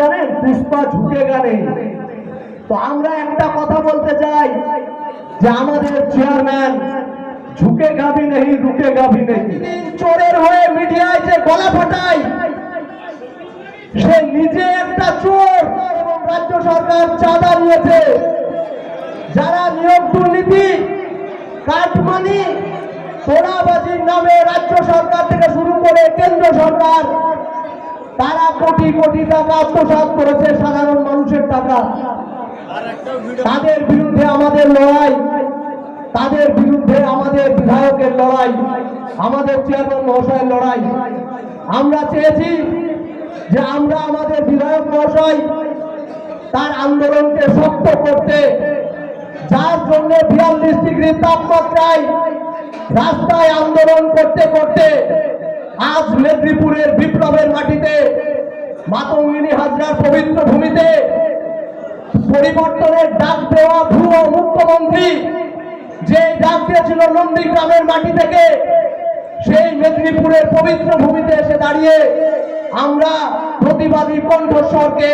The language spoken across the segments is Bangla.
জানেন, পুষ্পা ঝুঁকে গানে তো আমরা একটা কথা বলতে চাই, যে আমাদের চেয়ারম্যান ঝুঁকে গাবি নেই, রুকে গাবি নেই। চোরের হয়ে মিডিয়ায় যে গলা ফাটায়, সে নিজে একটা চোর এবং রাজ্য সরকার চাঁদা নিয়েছে। যারা নিয়োগ দুর্নীতি কাটমানি তোলাবাজির নামে রাজ্য সরকার থেকে শুরু করে কেন্দ্র সরকার তারা কোটি কোটি টাকা আত্মসাৎ করেছে সাধারণ মানুষের টাকা। তাদের বিরুদ্ধে আমাদের লড়াই, তাদের বিরুদ্ধে আমাদের বিধায়কের লড়াই, আমাদের চেয়ারম্যান মহাশয়ের লড়াই। আমরা চেয়েছি যে আমরা আমাদের বিধায়ক মহাশয় তার আন্দোলনকে শক্ত করতে, যার জন্য বিয়াল্লিশ ডিগ্রি তাপমাত্রায় রাস্তায় আন্দোলন করতে করতে আজ মেদিনীপুরের বিপ্লবের মাটিতে মাতঙ্গিনী হাজরার পবিত্র ভূমিতে পরিবর্তনের ডাক দেওয়া ভুয়ো মুখ্যমন্ত্রী, যে ডাক দিয়েছিল নন্দীগ্রামের মাটি থেকে, সেই মেদিনীপুরের পবিত্র ভূমিতে এসে দাঁড়িয়ে আমরা প্রতিবাদী কণ্ঠস্বরকে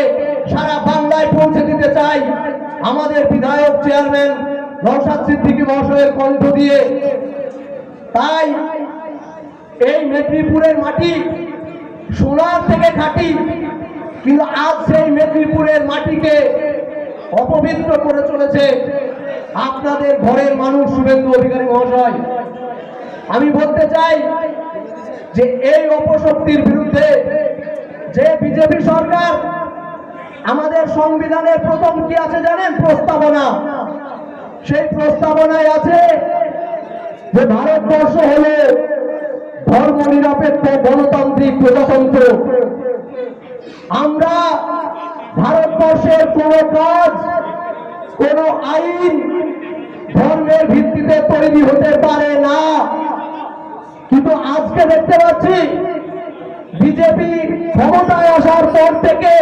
সারা বাংলায় পৌঁছে দিতে চাই। আমাদের বিধায়ক চেয়ারম্যান নৌসাদ সিদ্দিকী মহাশয়ের কণ্ঠ দিয়ে। তাই এই মেদিনীপুরের মাটি সোনার থেকে খাঁটি, কিন্তু আজ সেই মেদিনীপুরের মাটিকে অপবিত্র করে চলেছে আপনাদের ঘরের মানুষ শুভেন্দু অধিকারী মহাশয়। আমি বলতে চাই যে এই অপশক্তির বিরুদ্ধে যে বিজেপি সরকার আমাদের সংবিধানের প্রথম কি আছে জানেন? প্রস্তাবনা। সেই প্রস্তাবনায় আছে যে ভারতবর্ষ হলো ধর্ম নিরপেক্ষ গণতান্ত্রিক প্রজাতন্ত্র। আমরা ভারতবর্ষের কোন কাজ, কোন আইন ধর্মের ভিত্তিতে তৈরি হতে পারে না। কিন্তু আজকে দেখতে পাচ্ছি বিজেপি ক্ষমতায় আসার পর থেকে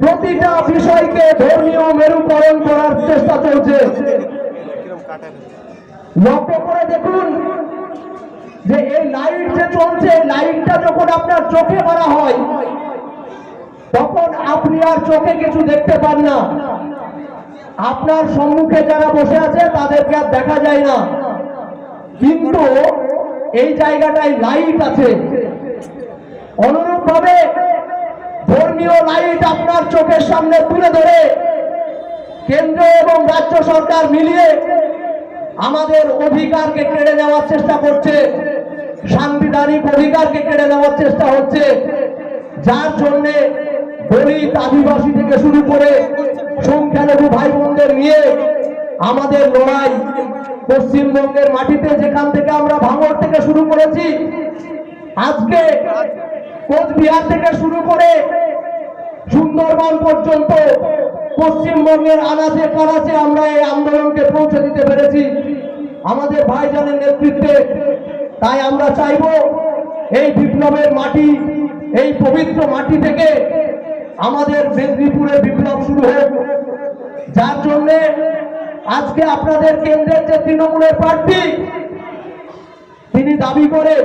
প্রতিটা বিষয়কে ধর্মীয় মেরুকরণ করার চেষ্টা চলছে। লক্ষ্য করে দেখুন যে এই লাইট যে চলছে লাইটটা যখন আপনার চোখে মারা হয়, তখন আপনি আর চোখে কিছু দেখতে পান না। আপনার সম্মুখে যারা বসে আছে, তাদেরকে আর দেখা যায় না। কিন্তু এই জায়গাটায় লাইট আছে। অনুরূপ ভাবে ধর্মীয় লাইট আপনার চোখের সামনে তুলে ধরে, কেন্দ্র এবং রাজ্য সরকার মিলিয়ে আমাদের অধিকারকে কেড়ে নেওয়ার চেষ্টা করছে। সাংবিধানিক অধিকারকে কেড়ে নেওয়ার চেষ্টা হচ্ছে। যার জন্য দলিত আদিবাসী থেকে শুরু করে সংখ্যালঘু ভাই বোনদের নিয়ে আমাদের লড়াই পশ্চিমবঙ্গের মাটিতে যেখান থেকে আমরা ভাঙর থেকে শুরু করেছি, আজকে কোচবিহার থেকে শুরু করে সুন্দরবন পর্যন্ত পশ্চিমবঙ্গের আনাচে কানাচে আমরা এই আন্দোলনকে পৌঁছে দিতে পেরেছি। আমাদের ভাইজানের নেতৃত্বে তাই আমরা চাইব এই বিপ্লবের মাটি, এই পবিত্র মাটি থেকে আমাদের মেদিনীপুরে বিপ্লব শুরু হোক। যার জন্যে আজকে আপনাদের কেন্দ্রের যে তৃণমূলের প্রার্থী, তিনি দাবি করে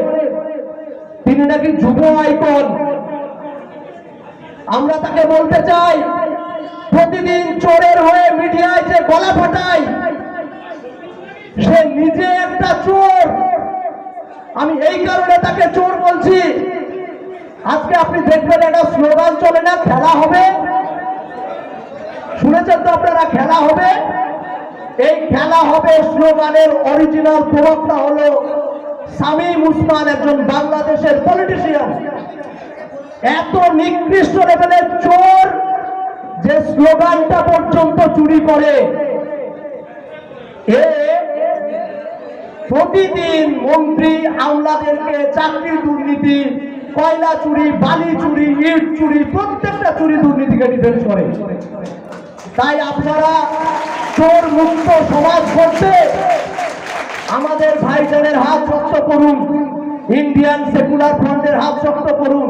তিনি নাকি যুব আইকন। আমরা তাকে বলতে চাই, প্রতিদিন চোরের হয়ে মিডিয়ায় যে গলা ফাটায়, সে নিজে একটা চোর আমি এই কারণে তাকে চোর বলছি। আজকে আপনি দেখবেন একটা স্লোগান চলে না, খেলা হবে। শুনেছেন তো আপনারা, খেলা হবে? এই খেলা হবে স্লোগানের অরিজিনাল প্রভাবটা হলো সামিম উসমান, একজন বাংলাদেশের পলিটিশিয়ান এত নিকৃষ্ট লেভেলের চোর যে স্লোগানটা পর্যন্ত চুরি করে। এ প্রতিদিন মন্ত্রী আমলাদেরকে চাকরি, দুর্নীতি, কয়লা চুরি, বালি চুরি, ইট চুরি, প্রত্যেকটা চুরি দুর্নীতিকে ডিফেন্স করে। তাই আপনারা চোর মুক্ত সমাজ করতে আমাদের ভাইজানের হাত শক্ত করুন, ইন্ডিয়ান সেকুলার ফ্রন্টের হাত শক্ত করুন।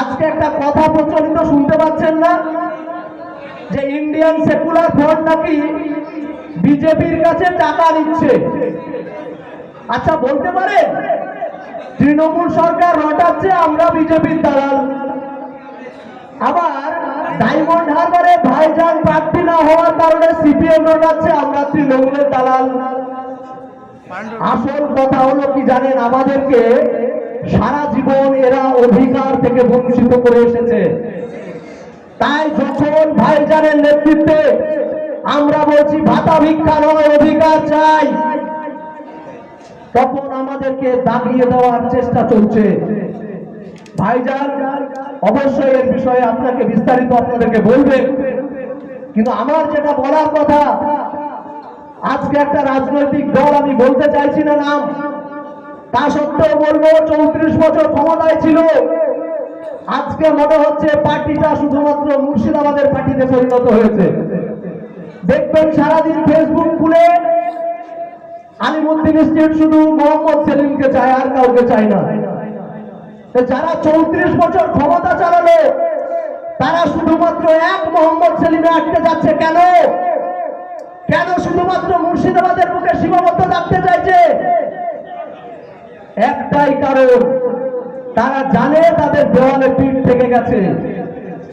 আজকে একটা কথা প্রচলিত শুনতে পাচ্ছেন না, যে ইন্ডিয়ান সেকুলার ফ্রন্ট নাকি বিজেপির কাছে টাকা নিচ্ছে। আচ্ছা বলতে পারেন তৃণমূল সরকার রটাচ্ছে, আমরা বিজেপির দালাল। আবার ডায়মন্ড হারবারে ভাইজান প্রার্থী না হওয়ার কারণে সিপিএম রটাচ্ছে, আমরা তৃণমূলের দালাল। আসল কথা হলো কি জানেন, আমাদেরকে সারা জীবন এরা অধিকার থেকে বঞ্চিত করে এসেছে। তাই যখন ভাইজানের নেতৃত্বে আমরা বলছি, ভাতা ভিক্ষা নয়, অধিকার চাই তখন আমাদেরকে দাবিয়ে দেওয়ার চেষ্টা চলছে। ভাইজান, অবশ্যই এর বিষয়ে আপনাকে বিস্তারিত আপনাদেরকে বলবেন কিন্তু আমার যেটা বলার কথা, আজকে একটা রাজনৈতিক দল, আমি বলতে চাইছি না নাম। তা সত্ত্বেও বলব, চৌত্রিশ বছর ক্ষমতায় ছিল। আজকে মনে হচ্ছে পার্টিটা শুধুমাত্র মুর্শিদাবাদের পার্টিতে পরিণত হয়েছে। দেখবেন সারাদিন ফেসবুক আলিমুদ্দিন স্টেট শুধু মোহাম্মদ সেলিমকে চায়, আর কাউকে চায় না। যারা চৌত্রিশ বছর ক্ষমতা চালালো, তারা শুধুমাত্র এক মোহাম্মদ সেলিমে আটকে যাচ্ছে কেন? কেন শুধুমাত্র মুর্শিদাবাদের বুকে সীমাবদ্ধ রাখতে চাইছে? একটাই কারণ, তারা জানে তাদের দেওয়ালে পিঠ থেকে গেছে।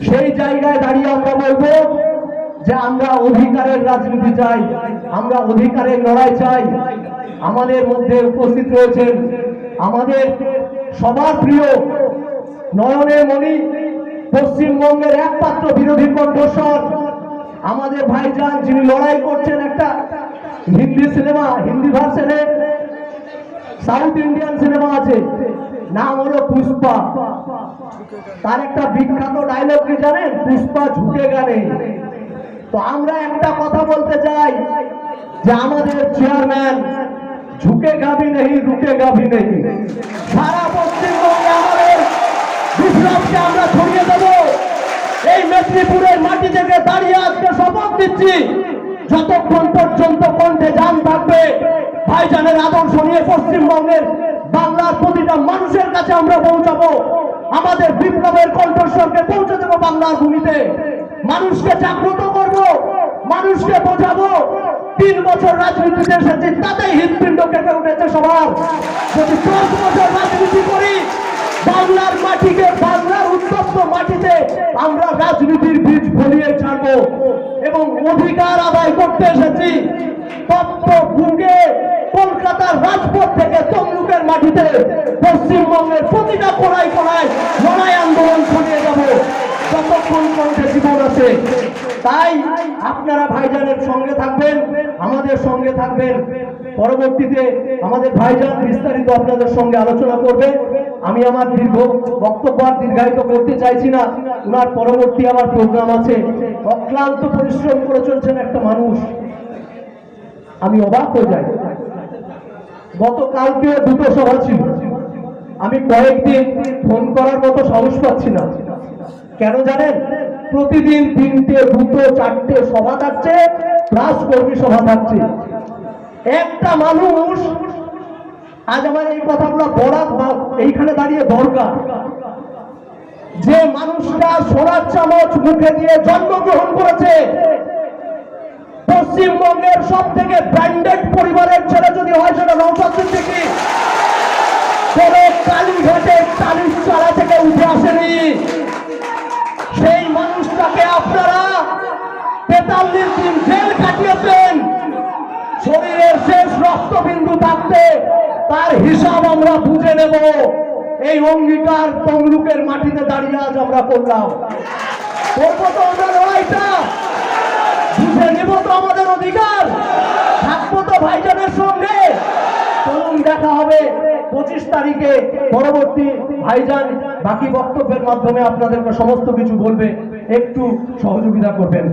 সেই জায়গায় দাঁড়িয়ে আমরা বলব যে আমরা অধিকারের রাজনীতি চাই, আমরা অধিকারের লড়াই চাই। আমাদের মধ্যে উপস্থিত রয়েছেন আমাদের সবার প্রিয় নয়নের মণি, পশ্চিমবঙ্গের একমাত্র বিরোধী কণ্ঠস্বর। আমাদের ভাইজান যিনি লড়াই করছেন একটা হিন্দি সিনেমা, হিন্দি ভার্সনে, সাউথ ইন্ডিয়ান সিনেমা আছে, নাম হলো পুষ্পা। তার একটা বিখ্যাত ডায়লগ কি জানেন? পুষ্পা ঝুঁকে গানে তো আমরা একটা কথা বলতে চাই যে আমাদের চেয়ারম্যান ঝুঁকে গাবি নেই, রুকে গাবি নেই। সারা পশ্চিমবঙ্গে আমাদের বিপ্লবকে আমরা ছড়িয়ে দেব। এই মেদিনীপুরের মাটি থেকে দাঁড়িয়ে আজকে শপথ দিচ্ছি যতক্ষণ পর্যন্ত কণ্ঠে যান থাকবে, ভাইজানের আদর্শ নিয়ে পশ্চিমবঙ্গের বাংলার প্রতিটা মানুষের কাছে আমরা পৌঁছাবো। আমাদের বিপ্লবের কণ্ঠস্বরকে পৌঁছে দেবো বাংলার ভূমিতে। মানুষকে জাগ্রত করব, মানুষকে বোঝাবো। তিন বছর রাজনীতিতে এসেছি, তাতেই হৃদপিণ্ড কেঁপে উঠেছে সবার। যদি দশ বছর রাজনীতি করি, বাংলার মাটিকে বাংলার উত্তপ্ত মাটিতে আমরা রাজনীতির বীজ ফলিয়ে ছাড়বো। এবং অধিকার আদায় করতে এসেছি, তপ্ত বুকে কলকাতার রাজপথ থেকে তমলুকের মাটিতে পশ্চিমবঙ্গের প্রতিটা কোনায় কোনায় লড়াই আন্দোলন ছড়িয়ে যাব যতক্ষণ কণ্ঠে জীবন আছে। তাই আপনারা ভাইজানের সঙ্গে থাকবেন, আমাদের সঙ্গে থাকবেন। পরবর্তীতে আমাদের ভাইজান বিস্তারিত আপনাদের সঙ্গে আলোচনা করবে। আমি আমার দীর্ঘ বক্তব্য আর দীর্ঘায়িত করতে চাইছি না। ওনার পরবর্তী আমার প্রোগ্রাম আছে। অক্লান্ত পরিশ্রম করে চলছেন একটা মানুষ। আমি অবাক হয়ে যাই। গতকালকে দুটো সভা ছিল। আমি কয়েকদিন ফোন করার মতো সাহস পাচ্ছি না। কেন জানেন? প্রতিদিন তিনটে, দুটো, চারটে সভা থাকছে প্লাস কর্মী সভা থাকছে। একটা মানুষ, আজ আমার এই কথাগুলো বলা এইখানে দাঁড়িয়ে দরকার। যে মানুষটা সোনার চামচ মুখে দিয়ে জন্মগ্রহণ করেছে, পশ্চিমবঙ্গের সব থেকে ব্র্যান্ডেড পরিবারের ছেলে যদি হয় সেটা নৌসাদ কোন কালীঘাটে টালিশ চালা থেকে উঠে আসেনি। সেই মানুষটাকে আপনারা তেতাল্লিশ দিন জেল কাটিয়েছেন। শরীরের শেষ রক্তবিন্দু থাকতে তার হিসাব আমরা বুঝে নেব। এই অঙ্গীকার তমলুকের মাটিতে দাঁড়িয়ে আজ আমরা করলাম। করব তো আমরা লড়াইটা। বুঝে নেব তো আমাদের অধিকার। থাকব তো ভাইজানের সঙ্গে। চলুন দেখা হবে। পঁচিশ তারিখে পরবর্তী ভাইজান বাকি বক্তব্যের মাধ্যমে আপনাদেরকে সমস্ত কিছু বলবে। একটু সহযোগিতা করবেন।